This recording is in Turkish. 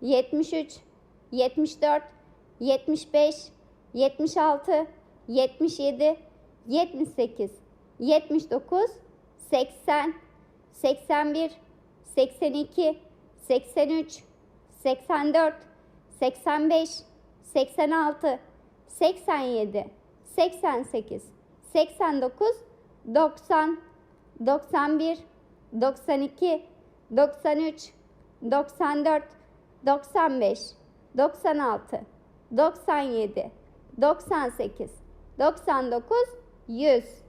73, 74, 75, 76, 77, 78, 79, 80, 81, 82, 83, 84, 85, 86, 87, 88, 89, 90, 91, 92, 93, 94, 95, 96, 97, 98, 99, 100.